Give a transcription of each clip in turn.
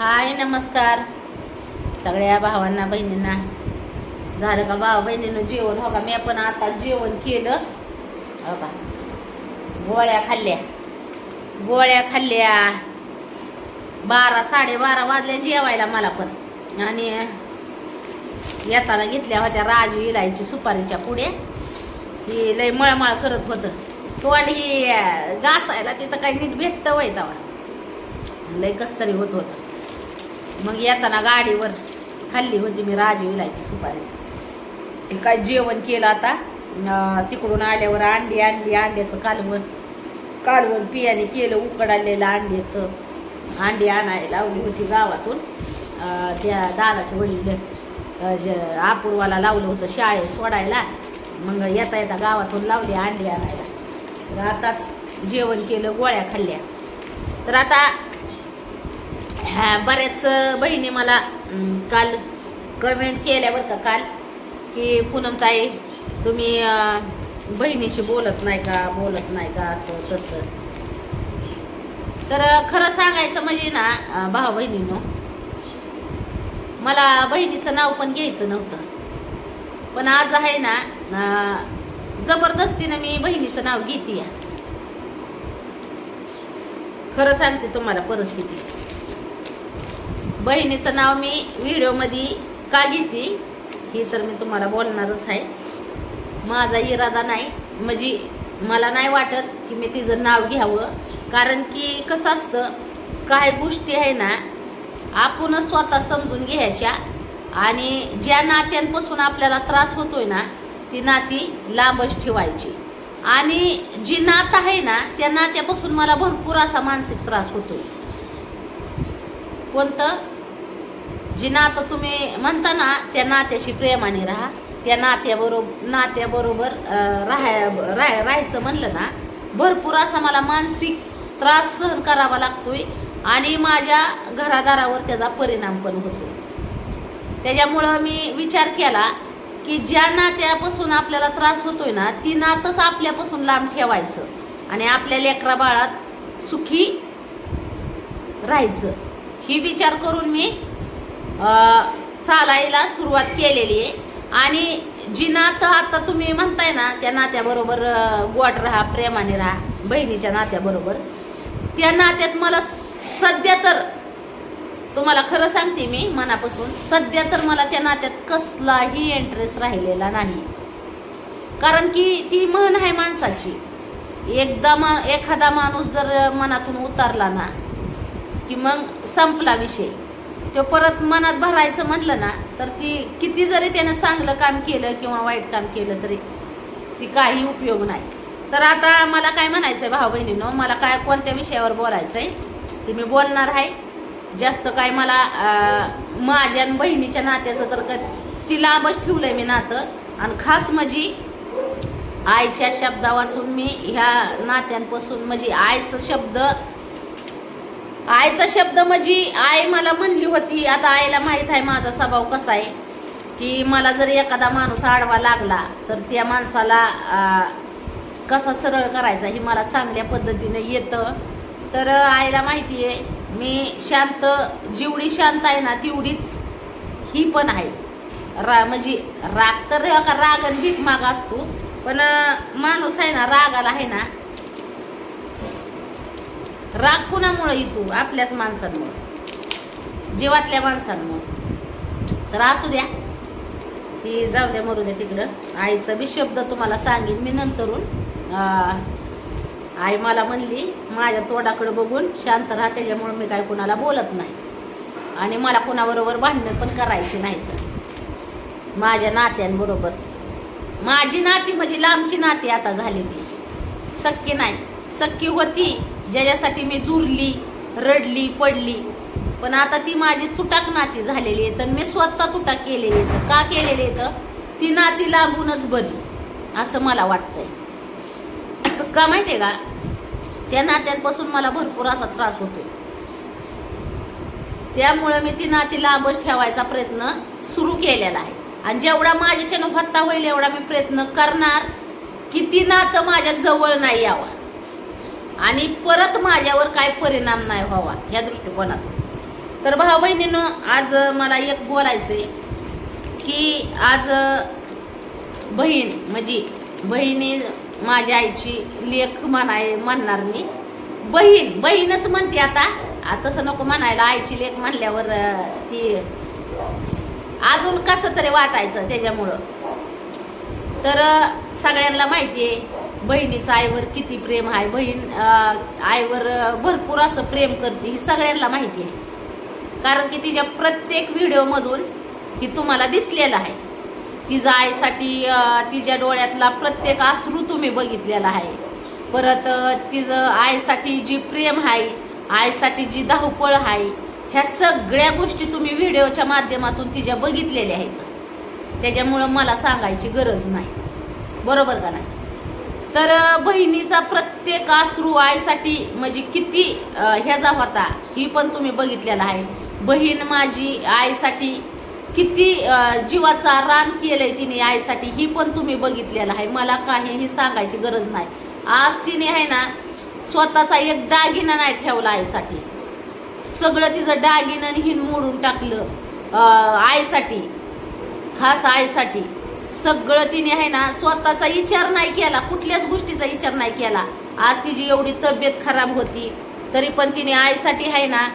हाय नमस्कार. सगळ्या भावांना बहिणींना. झालं का भावा? बहिणीनं जेवण? हो का? मी पण आता जेवण केलं. हो का? गोळ्या खाल्ल्या. गोळ्या खाल्ल्या. बारा साडेबारा वाजल्या जेवायला मला पण. आणि येताना घेतल्या होत्या राजू इलायची सुपारीच्या पुढे. ती लय मळमळ करत होतं. तोंडी ही घासायला तिथं काही नीट भेटतं वय तवा लय कस तरी होत होतं. मग येताना गाडीवर खाल्ली होती मी राजू इलायची सुपारीचं. हे काय जेवण केलं आता? तिकडून आल्यावर अंडी आणली अंड्याचं कालवण. कालवण पियाने केलं उकडालेलं अंड्याचं. अंडी आणायला लावली होती गावातून. त्या दादाच्या वडील अं, आपूरवाला लावलं होतं शाळेत सोडायला. मग येता येता गावातून लावली अंडी आणायला. तर आताच जेवण केलं गोळ्या खाल्ल्या. तर आता ह्या बऱ्याच बहिणी मला काल कमेंट केल्या का काल की पूनमताई तुम्ही बहिणीशी बोलत नाही का बोलत नाही का असं तसं. तर खरं सांगायचं म्हणजे ना भाऊ बहिणीनो मला बहिणीचं नाव पण घ्यायचं नव्हतं. पण आज आहे ना जबरदस्तीनं मी बहिणीचं नाव घेते खरं सांगते तुम्हाला परिस्थिती. बहिणीचं नाव मी व्हिडिओमध्ये का घेते हे तर मी तुम्हाला बोलणारच आहे. माझा इरादा नाही म्हणजे मला नाही वाटत की मी तिचं नाव घ्यावं. कारण की कसं असतं काही गोष्टी आहे ना आपणच स्वतः समजून घ्यायच्या. आणि ज्या नात्यांपासून आपल्याला त्रास होतोय ना ती नाती लांबच ठेवायची. आणि जी नात आहे ना त्या नात्यापासून मला भरपूर असा मानसिक त्रास होतोय. कोणतं? जी नातं तुम्ही म्हणता ना त्या नात्याशी प्रेमाने राहा. त्या नात्याबरोबर नात्याबरोबर राहाय राहाय राह राहायचं म्हणलं ना भरपूर असा मला मानसिक त्रास सहन करावा लागतोय आणि माझ्या घरादारावर त्याचा परिणाम पण होतो. त्याच्यामुळं मी विचार केला की ज्या नात्यापासून आपल्याला त्रास होतोय ना ती नातच आपल्यापासून लांब ठेवायचं आणि आपल्या लेकरा बाळात सुखी राहायचं. ही विचार करून मी चालायला सुरुवात केलेली आहे. आणि जी नातं आता तुम्ही म्हणताय ना त्या नात्याबरोबर गोड राहा प्रेमाने राहा बहिणीच्या नात्याबरोबर त्या नात्यात मला सध्या तर तुम्हाला खरं सांगते मी मनापासून सध्या तर मला त्या नात्यात कसलाही इंटरेस्ट राहिलेला नाही. कारण की ती म्हण आहे माणसाची. एकदा मा एखादा माणूस जर मनातून उतरला ना की मग संपला विषय. तो परत मनात भरायचं म्हणलं ना तर ती किती जरी त्यानं चांगलं काम केलं किंवा वाईट काम केलं तरी ती काही उपयोग नाही. तर आता मला काय म्हणायचं आहे भाऊ बहिणीनं मला काय कोणत्या विषयावर बोलायचं आहे ते मी बोलणार आहे. जास्त काय मला माझ्या आणि बहिणीच्या नात्याचं तर क ती लांबच ठेवलं आहे मी नातं. आणि खास माझी आईच्या शब्दा वाचून मी ह्या नात्यांपासून म्हणजे आईचं शब्द आईचा शब्द म्हणजे आई मला म्हणली होती आता आईला माहीत आहे माझा स्वभाव कसा आहे की मला जर एखादा माणूस आडवा लागला तर त्या माणसाला कसा सरळ करायचा हे मला चांगल्या पद्धतीनं येतं. तर आईला माहिती आहे मी शांत जेवढी शांत आहे ना तेवढीच ही पण आहे. रा म्हणजे राग तर का राग आणि भीक माग असतो पण माणूस आहे ना रागाला आहे ना राग कुणामुळं येतो? आपल्याच माणसांमुळं. जीवातल्या माणसांमुळं. तर असू द्या. ती जाऊ द्या मरू द्या तिकडं. आईचा बी शब्द तुम्हाला सांगेन मी नंतरून. आई मला म्हणली माझ्या तोंडाकडं बघून शांत राहा त्याच्यामुळे मी काय कुणाला बोलत नाही. आणि मला कुणाबरोबर भांडणं पण करायची नाहीत. माझ्या नात्यांबरोबर. माझी नाती म्हणजे लांबची नाती आता झालेली. सक्की नाही. सक्की होती. ज्याच्यासाठी मी जुरली रडली पडली. पण आता ती माझी तुटाक नाती झालेली आहे तर मी स्वतः तुटाक केलेली आहे का केलेली आहे तर ती नाती लांबूनच बरी असं मला वाटतंय. का माहितीये का? त्या नात्यांपासून मला भरपूर असा त्रास होतो त्यामुळे मी ती नाती लांबच ठेवायचा प्रयत्न सुरू केलेला आहे. आणि जेवढा माझ्याच्यानं होता होईल एवढा मी प्रयत्न करणार की ती नातं माझ्या जवळ नाही यावा. आणि परत माझ्यावर काय परिणाम नाही व्हावा या दृष्टिकोनातून तर भाऊ बहिणीनं आज मला एक बोलायचंय की आज बहीण म्हणजे बहिणी माझ्या आईची लेख म्हणाय म्हणणार मी. बहीण बहीणच म्हणते आता. तसं नको म्हणायला. आईची लेख म्हणल्यावर ती अजून कसं तरी वाटायचं त्याच्यामुळं. तर सगळ्यांना माहिती आहे बहिणीचं आईवर किती प्रेम आहे बहीण आईवर भरपूर असं प्रेम करते ही सगळ्यांना माहिती आहे. कारण की तिच्या प्रत्येक व्हिडिओमधून ही तुम्हाला दिसलेलं आहे. तिच्या आईसाठी तिच्या डोळ्यातला प्रत्येक आसरू तुम्ही बघितलेला आहे. परत तिचं आईसाठी जी प्रेम आहे आईसाठी जी धावपळ आहे ह्या सगळ्या गोष्टी तुम्ही व्हिडिओच्या माध्यमातून तिच्या बघितलेल्या आहेत. त्याच्यामुळं मला सांगायची गरज नाही. बरोबर का नाही? तर बहिणीचा प्रत्येक अश्रू आईसाठी म्हणजे किती ह्याचा होता ही पण तुम्ही बघितलेला आहे. बहीण माझी आईसाठी किती जीवाचा रान केलंय तिने आईसाठी ही पण तुम्ही बघितलेलं आहे. मला काहीही सांगायची गरज नाही. आज तिने आहे ना स्वतःचा एक दागिना नाही ठेवला आईसाठी. सगळं तिचं दागिनं हिन मोडून टाकलं आईसाठी खास आईसाठी. सगळं तिने आहे ना स्वतःचा विचार नाही केला कुठल्याच गोष्टीचा विचार नाही केला. आज तिची एवढी तब्येत खराब होती तरी पण तिने आईसाठी आहे ना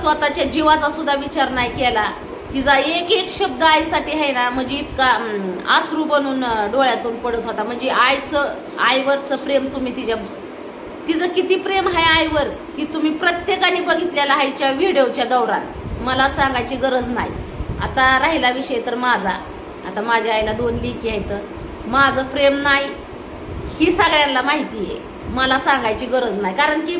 स्वतःच्या जीवाचा सुद्धा विचार नाही केला. तिचा एक एक शब्द आईसाठी आहे ना म्हणजे इतका आसरू बनून डोळ्यातून पडत होता. म्हणजे आईचं आईवरचं प्रेम तुम्ही तिच्या तिचं किती प्रेम आहे आईवर की तुम्ही प्रत्येकाने बघितलेला आहेच्या व्हिडिओच्या दौरान. मला सांगायची गरज नाही. आता राहिला विषय तर माझा. आता माझ्या आईला दोन लेखी आहेत. माझं प्रेम नाही ही सगळ्यांना माहिती आहे. मला सांगायची गरज नाही. कारण की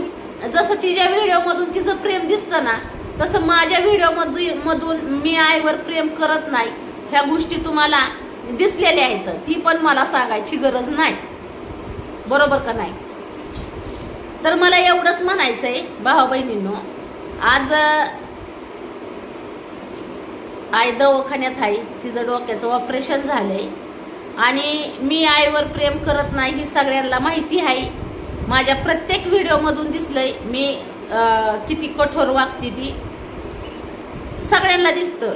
जसं तिच्या व्हिडिओमधून तिचं प्रेम दिसतं ना तसं माझ्या व्हिडिओमधून मधून मी आईवर प्रेम करत नाही. ह्या गोष्टी तुम्हाला दिसलेल्या आहेत. ती पण मला सांगायची गरज नाही. बरोबर का नाही? तर मला एवढंच म्हणायचं आहे भावा बहिणींनो आज आई दवाखान्यात आहे. तिचं डोक्याचं ऑपरेशन झालंय. आणि मी आईवर प्रेम करत नाही ही सगळ्यांना माहिती आहे. माझ्या प्रत्येक व्हिडिओमधून दिसलंय मी किती कठोर वागते ती. सगळ्यांना दिसतं.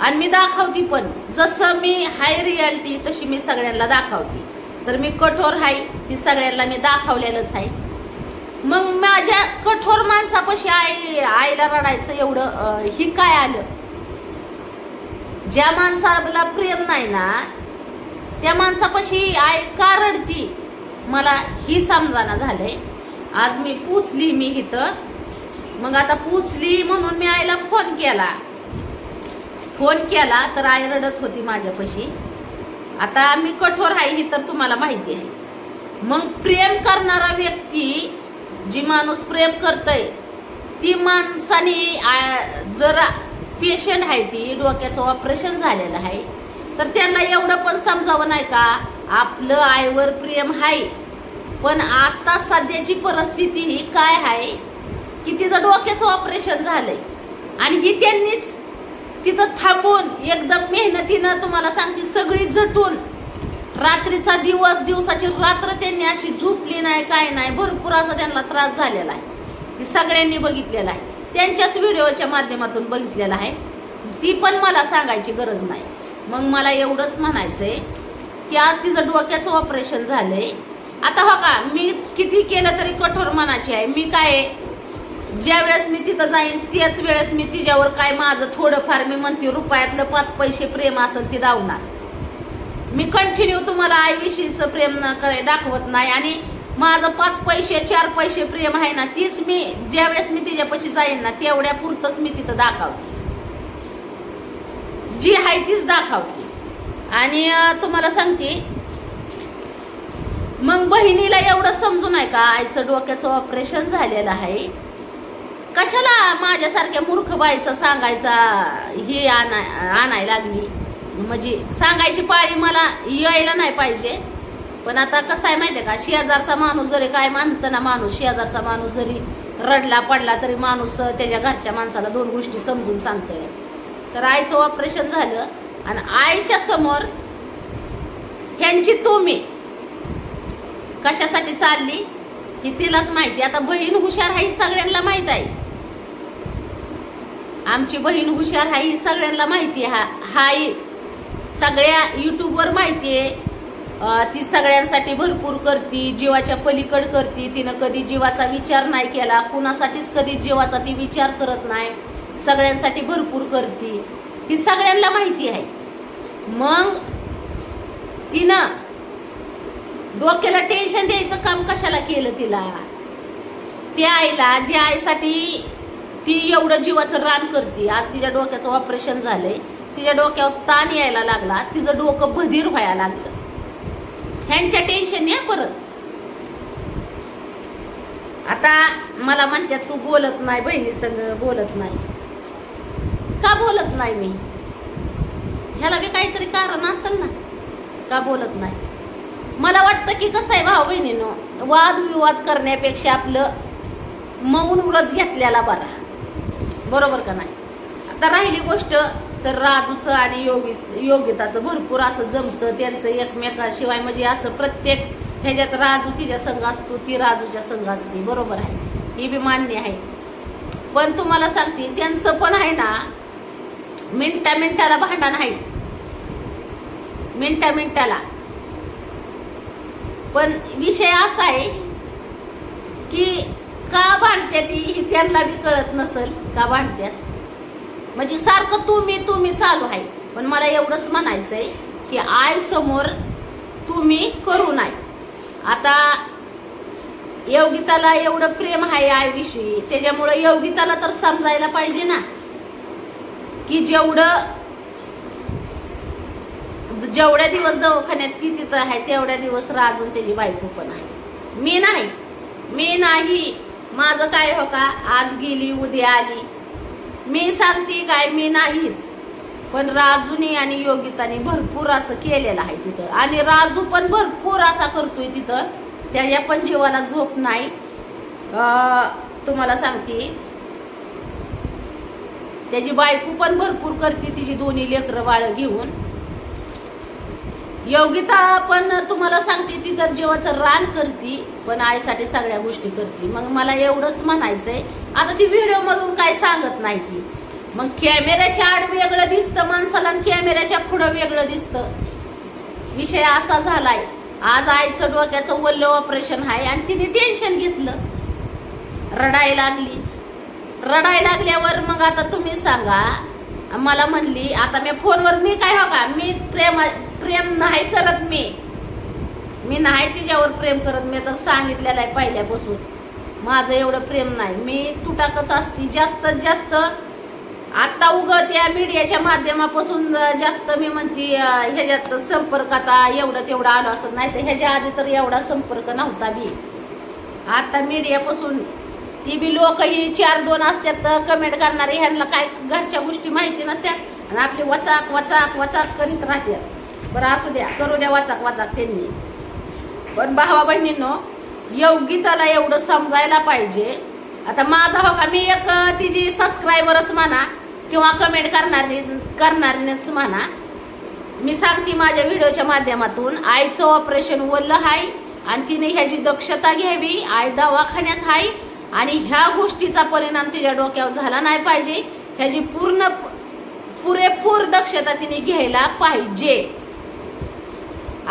आणि मी दाखवते पण. जसं मी हाय रियालिटी तशी मी सगळ्यांना दाखवते. तर मी कठोर आहे ही सगळ्यांना मी दाखवलेलंच आहे. मग माझ्या कठोर माणसापाशी आई आईला रडायचं एवढं ही काय आलं? ज्या माणसाला प्रेम नाही ना त्या माणसापाशी आई का रडती? मला ही समजाना झालंय. आज मी पुचली मी इथं. मग आता पुचली म्हणून मी आईला फोन केला. फोन केला तर आई रडत होती माझ्यापाशी. आता मी कठोर आहे ही तर तुम्हाला माहिती आहे. मग प्रेम करणारा व्यक्ती जी माणूस प्रेम करतय ती माणसाने जरा जर पेशंट आहे ती डोक्याचं ऑपरेशन झालेलं आहे. तर त्यांना एवढं पण समजावं नाही का? आपलं आईवर प्रेम आहे. पण आता सध्याची परिस्थिती ही काय आहे? की तिचं डोक्याचं ऑपरेशन झालंय. आणि ही त्यांनीच तिथं थांबून एकदम मेहनतीनं तुम्हाला सांगते सगळी झटून रात्रीचा दिवस दिवसाची रात्र त्यांनी अशी झोपली नाही काय नाही भरपूर असा त्यांना त्रास झालेला आहे. सगळ्यांनी बघितलेला आहे. त्यांच्याच व्हिडिओच्या माध्यमातून बघितलेला आहे. ती पण मला सांगायची गरज नाही. मग मला एवढंच म्हणायचं आहे की आज तिचं डोक्याचं ऑपरेशन झालं आहे आता हो का मी किती केलं तरी कठोर मनाची आहे. मी काय ज्या वेळेस मी तिथं जाईन त्याच वेळेस मी तिच्यावर काय माझं थोडंफार मी म्हणते रुपयातलं पाच पैसे प्रेम असेल ती दावणार. मी कंटिन्यू तुम्हाला आईविषयीचं प्रेम न काय दाखवत नाही आणि माझं पाच पैसे चार पैसे प्रेम आहे ना तीच मी ज्या वेळेस मी तिच्यापाशी जाईन ना तेवढ्या पुरतच मी तिथं दाखवते. जी आहे तीच दाखवते. आणि तुम्हाला सांगते मग बहिणीला एवढं समजू आहे का आईचं डोक्याचं ऑपरेशन झालेलं आहे? कशाला माझ्यासारख्या मूर्ख बाईचं सांगायचा हे आणाय आणायला लागली? म्हणजे सांगायची पाळी मला यायला नाही पाहिजे. पण आता कसं आहे माहिती आहे का? शेजारचा माणूस जरी काय मानतं ना माणूस शेजारचा माणूस जरी रडला पडला तरी माणूस त्याच्या घरच्या माणसाला दोन गोष्टी समजून सांगतंय. तर आईचं ऑपरेशन झालं आणि आईच्या समोर ह्यांची तुम्ही कशासाठी चालली ही तिलाच माहिती. आता बहीण हुशार आहे ही सगळ्यांना माहीत आहे. आमची बहीण हुशार आहे ही सगळ्यांना माहिती आहे. हा हाय सगळ्या यूट्यूबवर माहिती आहे. ती सगळ्यांसाठी भरपूर करती जीवाच्या पलीकड करती. तिनं कधी जीवाचा विचार नाही केला कुणासाठीच कधी जीवाचा ती विचार करत नाही. सगळ्यांसाठी भरपूर करती. ती सगळ्यांना माहिती आहे. मग तिनं डोक्याला टेन्शन द्यायचं काम कशाला केलं तिला? त्या आईला ज्या आईसाठी ती एवढं जीवाचं रान करते. आज तिच्या डोक्याचं ऑपरेशन झालंय. तिच्या डोक्यावर ताण यायला लागला. तिचं डोकं बधीर व्हायला लागलं. ह्यांच्या टेन्शन या परत. आता मला म्हणतात तू बोलत नाही बहिणी संग बोलत नाही. का बोलत नाही मी? ह्याला बी काहीतरी कारण असेल ना. का बोलत नाही? मला वाटतं की कसं आहे भाऊ बहिणीनं वादविवाद करण्यापेक्षा आपलं मौन व्रत घेतलेला बरा. बरोबर का नाही? आता राहिली गोष्ट तर राजूचं आणि योगीच योगिताचं भरपूर असं जमतं त्यांचं एकमेकाशिवाय. म्हणजे असं प्रत्येक ह्याच्यात राजू तिच्या संघ असतो ती राजूच्या संघ असते. बरोबर आहे. ही बी मान्य आहे. पण तुम्हाला सांगते त्यांचं पण आहे ना मिनटा मिनटाला भांडण आहे. मिनटा मिनटाला. पण विषय असा आहे की का भांडते ती ही त्यांना बी कळत नसेल. का भांडत्यात? म्हणजे सारखं तुम्ही तुम्ही चालू आहे. पण मला एवढंच म्हणायचंय की आय समोर तुम्ही करू नाही. आता योगिताला एवढं प्रेम आहे आईविषयी त्याच्यामुळे योगिताला तर समजायला पाहिजे ना. की जेवढं जेवढ्या दिवस दवाखान्यात ती तिथं आहे तेवढ्या दिवस राजून त्याची बायको पण आहे. मी नाही. मी नाही. माझं काय हो का? आज गेली उद्या आली. मी सांगते काय मी नाहीच. पण राजूने आणि योगिताने भरपूर असं केलेलं आहे तिथं. आणि राजू पण भरपूर असा करतोय तिथं. त्याच्या पण जीवाला झोप नाही. तुम्हाला सांगते. त्याची बायको पण भरपूर करते तिची दोन्ही लेकरं बाळ घेऊन. योगिता पण तुम्हाला सांगते ती तर जीवाचं रान करती पण आईसाठी सगळ्या गोष्टी करते. मग मला एवढंच म्हणायचंय. आता ती व्हिडिओ मधून काय सांगत नाही ती. मग कॅमेऱ्याच्या आड वेगळं दिसतं माणसाला आणि कॅमेऱ्याच्या पुढं वेगळं दिसतं. विषय असा झालाय. आज आईचं डोक्याचं वल्ल ऑपरेशन आहे आणि तिने टेन्शन घेतलं. रडायला लागली. रडायला लागल्यावर मग आता तुम्ही सांगा. मला म्हणली आता मी फोनवर मी काय हो का? मी प्रेमा प्रेम नाही करत मी. मी नाही तिच्यावर प्रेम करत मी तर सांगितलेलं आहे पहिल्यापासून. माझं एवढं प्रेम नाही. मी तुटाकच असती. जास्तीत जास्त. आत्ता उगत या मीडियाच्या माध्यमापासून जास्त मी म्हणते ह्याच्यात संपर्क आता एवढं तेवढं आलो असं. नाही तर ह्याच्या आधी तर एवढा संपर्क नव्हता बी. आता मीडियापासून ती बी लोक ही चार दोन असतात कमेंट करणारे ह्यांना काय घरच्या गोष्टी माहिती नसत्या. आणि आपली वचाक वचाक वचाक करीत राहतात बरं असू द्या. करू द्या वाचाक वाचाक त्यांनी. पण भावा बहिणींनो योगिताला एवढं समजायला पाहिजे. आता माझा हो का मी एक तिची सबस्क्रायबरच म्हणा किंवा कमेंट करणारी करणारीच म्हणा. मी सांगते माझ्या व्हिडिओच्या माध्यमातून आईचं ऑपरेशन वल्ल आहे आणि तिने ह्याची दक्षता घ्यावी आई दवाखान्यात आहे आणि ह्या गोष्टीचा परिणाम तिच्या डोक्यावर झाला नाही पाहिजे. ह्याची पूर्ण पुरेपूर दक्षता तिने घ्यायला पाहिजे.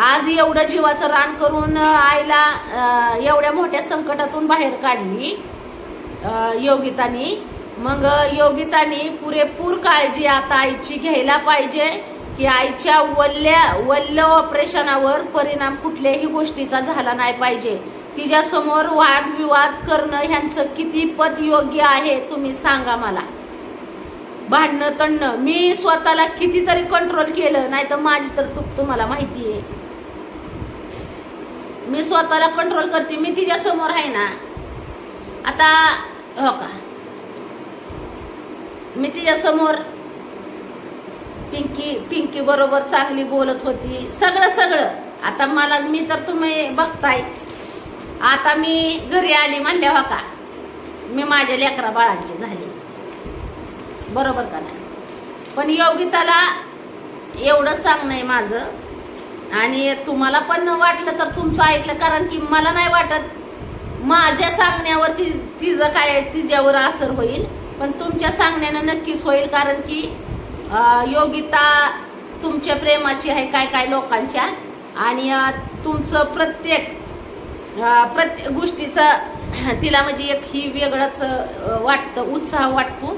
आज एवढं जीवाचं रान करून आईला एवढ्या मोठ्या संकटातून बाहेर काढली योगितानी. मग योगितानी पुरेपूर काळजी आता आईची घ्यायला पाहिजे की आईच्या वल्ल्या वल्ल ऑपरेशनावर परिणाम कुठल्याही गोष्टीचा झाला नाही पाहिजे. तिच्यासमोर वादविवाद करणं ह्यांचं किती पद योग्य आहे तुम्ही सांगा मला. भांडणं तणणं मी स्वतःला कितीतरी कंट्रोल केलं नाही तर माझी तर टूप तुम्हाला माहिती आहे मी स्वतःला कंट्रोल करते. मी तिच्या समोर आहे ना. आता हो का? मी तिच्या समोर पिंकी पिंकी बरोबर चांगली बोलत होती. सगळं सगळं. आता मला मी तर तुम्ही बघताय. आता मी घरी आली म्हणल्या हो का? मी माझ्या लेकरा बाळांची झाली. बरोबर का नाही? पण योगिताला एवढं सांगणं आहे माझं. आणि तुम्हाला पण वाटलं तर तुमचं ऐकलं कारण की मला नाही वाटत माझ्या सांगण्यावर ती तिचं काय तिच्यावर असर होईल. पण तुमच्या सांगण्यानं नक्कीच होईल कारण की योगिता तुमच्या प्रेमाची आहे काय काय लोकांच्या. आणि तुमचं प्रत्येक प्रत्येक गोष्टीचं तिला म्हणजे एक ही वेगळंच वाटतं उत्साह वाटतो.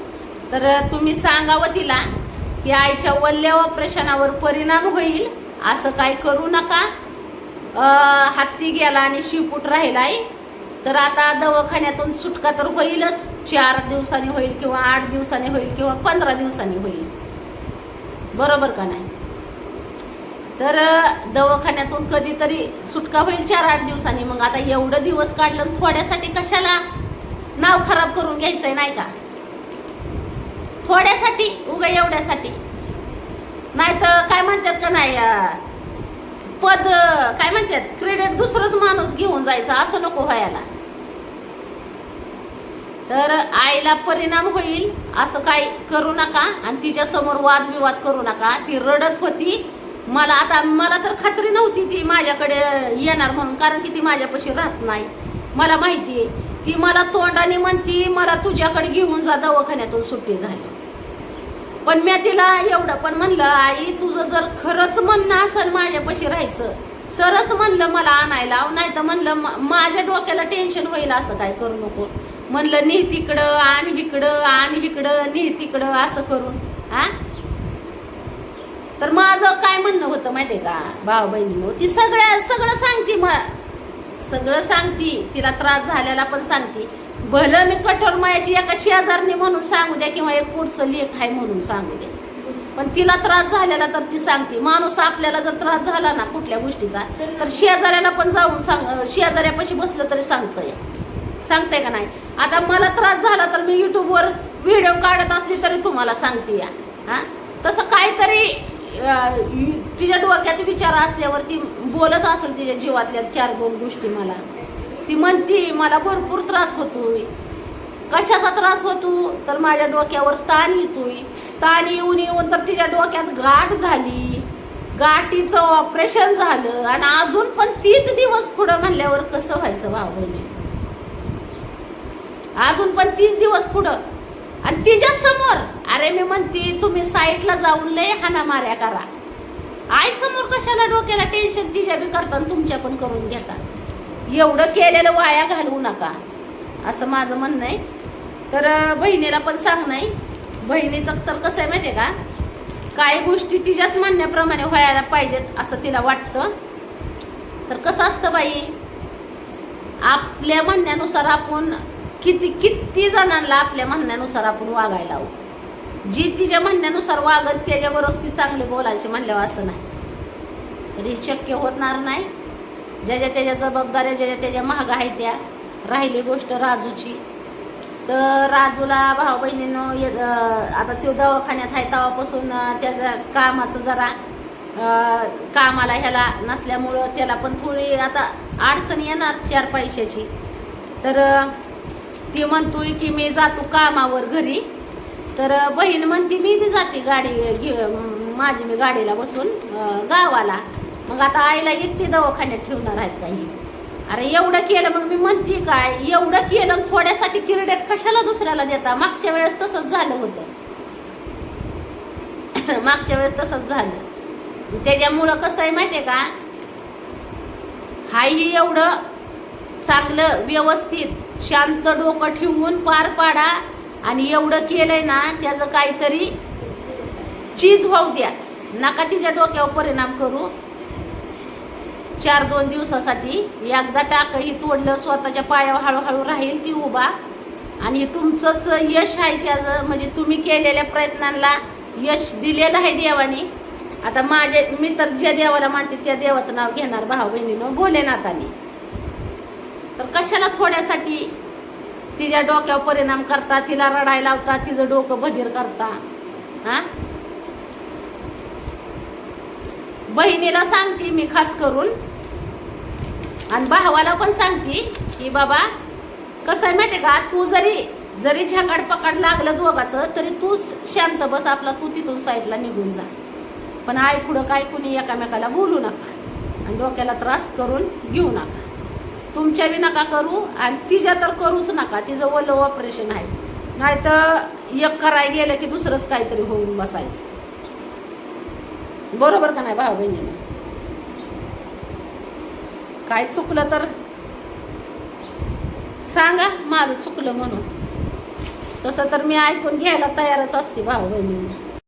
तर तुम्ही सांगावं तिला की आईच्या वल्ल्या ऑपरेशनावर परिणाम होईल. असं काय करू नका. हत्ती गेला आणि शिवपूट राहिलाय तर आता दवाखान्यातून सुटका तर होईलच. चार दिवसांनी होईल किंवा आठ दिवसांनी होईल किंवा पंधरा दिवसांनी होईल. बरोबर का नाही? तर दवाखान्यातून कधीतरी सुटका होईल चार आठ दिवसांनी. मग आता एवढं दिवस काढलं आणि थोड्यासाठी कशाला नाव खराब करून घ्यायचंय नाही का? थोड्यासाठी उगा एवढ्यासाठी. नाही तर काय म्हणतात का नाही पद काय म्हणतात क्रेडिट दुसरंच माणूस घेऊन जायचं असं नको व्हायला. तर आईला परिणाम होईल असं काही करू नका आणि तिच्या समोर वादविवाद करू नका. ती रडत होती. मला आता मला तर खात्री नव्हती ती माझ्याकडे येणार म्हणून कारण की ती माझ्यापाशी राहत नाही. मला माहिती आहे ती मला तोंडाने म्हणती मला तुझ्याकडे घेऊन जा दवाखान्यातून सुट्टी झाली. पण मी तिला एवढं पण म्हणलं आई तुझं जर खरंच म्हणणं असेल माझ्यापाशी राहायचं तरच म्हणलं मला आणायला नाही तर म्हणलं माझ्या डोक्याला टेन्शन होईल असं काय करू नको. म्हणलं निह तिकडं आणि इकडं आणि इकडं निह तिकडं असं करून. हा तर माझं काय म्हणणं होतं माहितीये का भाऊ बहिणी हो, ती सगळ्या सगळं सांगते मला सगळं सांगती तिला त्रास झालेला पण सांगते. भलं मी कठोर मायाची एका शेजारणी म्हणून सांगू द्या किंवा एक पुढचं लेख आहे म्हणून सांगू द्या. पण तिला त्रास झालेला तर ती सांगते माणूस आपल्याला जर त्रास झाला ना कुठल्या गोष्टीचा तर शेजाऱ्याला पण जाऊन सांग शेजाऱ्यापाशी बसलं तरी सांगतंय. सांगते का नाही? आता मला त्रास झाला तर मी युट्यूबवर व्हिडिओ काढत असली तरी तुम्हाला सांगते या. हा? तसं काहीतरी तिच्या डोक्यात विचार असल्यावर ती बोलत असेल तिच्या जीवातल्या चार दोन गोष्टी मला. ती म्हणती मला भरपूर त्रास होतोय. कशाचा त्रास होतो? तर माझ्या डोक्यावर ताण येतोय. ताण येऊन येऊन तर तिच्या डोक्यात गाठ झाली. गाठीचं ऑपरेशन झालं आणि अजून पण तीच दिवस पुढं म्हणल्यावर कसं व्हायचं भावने? अजून पण तीच दिवस पुढं. आणि तिच्या समोर? अरे मी म्हणते तुम्ही साईटला जाऊन लय हाना माऱ्या करा. आई समोर कशाला डोक्याला टेन्शन तिच्या बी करता आणि तुमच्या पण करून घेता. एवढं केलेलं वाया घालवू नका. असं माझं म्हणणं आहे. तर बहिणीला पण सांग नाही बहिणीचं तर कसं आहे माहितीये का? काही गोष्टी तिच्याच म्हणण्याप्रमाणे व्हायला पाहिजेत असं तिला वाटतं. तर कसं असतं बाई? आपल्या म्हणण्यानुसार आपण किती किती जणांना आपल्या म्हणण्यानुसार आपण वागायला हवं. जी तिच्या म्हणण्यानुसार वागल त्याच्याबरोबर ती चांगली बोलायची म्हणल्यावर असं नाही. तर हे शक्य होणार नाही. ज्याच्या त्याच्या जबाबदाऱ्या ज्याच्या त्याच्या महाग आहेत त्या राहिली गोष्ट राजूची. तर राजूला भाऊ बहिणीनं ये- आता तो दवाखान्यात आहे तेव्हापासून अं, त्याच्या कामाचं जरा कामाला ह्याला नसल्यामुळं त्याला पण थोडी आता अडचण येणार चार पैशाची. तर ती म्हणतोय की मी जातो कामावर घरी. तर बहीण म्हणते मी बी जाते गाडी घे माझी मी गाडीला बसून गावाला. मग आता आईला एकटी दवाखान्यात ठेवणार आहेत काही. अरे एवढं केलं मग मी म्हणते काय एवढं केलं थोड्यासाठी किरड्यात कशाला दुसऱ्याला देता? मागच्या वेळेस तसंच झालं होतं. मागच्या वेळेस तसंच झालं. त्याच्यामुळं कसं आहे माहितीये का? हाही एवढं चांगलं व्यवस्थित शांत डोकं ठेवून पार पाडा आणि एवढं केलंय ना त्याचं काहीतरी चीज होऊ द्या. नका तिच्या डोक्यावर परिणाम करू. चार दोन दिवसासाठी एकदा टाक ही तोडलं स्वतःच्या पायावर हळूहळू राहील ती उभा. आणि हे तुमचंच यश आहे त्याचं म्हणजे तुम्ही केलेल्या प्रयत्नांना यश दिलेलं आहे देवाने. आता माझे मी तर ज्या देवाला मानते त्या देवाचं नाव घेणार भाऊ बहिणीनं भोलेनाथाने तर कशाला थोड्यासाठी तिच्या डोक्यावर परिणाम करता तिला रडायला लावता तिचं डोकं भदीर करता? हां? बहिणीला सांगते मी खास करून. आणि भावाला पण सांगते की बाबा कसं आहे माहिती का? तू जरी जरी झकाड पकाड लागलं दोघाचं तरी तू शांत बस आपला तू तिथून साईडला निघून जा. पण आई पुढं काय कुणी एकामेकाला बोलू नका आणि डोक्याला त्रास करून घेऊ नका. तुमच्या बी नका करू आणि तिच्या तर करूच नका. तिचं ओलं ऑपरेशन आहे. नाही तर एक कराय गेलं की दुसरंच काहीतरी होऊन बसायचं. बरोबर का नाही भाऊ बहिणीनं? काय चुकलं तर? सांगा माझं चुकलं म्हणून. तसं तर मी ऐकून घ्यायला तयारच असते भाऊ बहिणींना.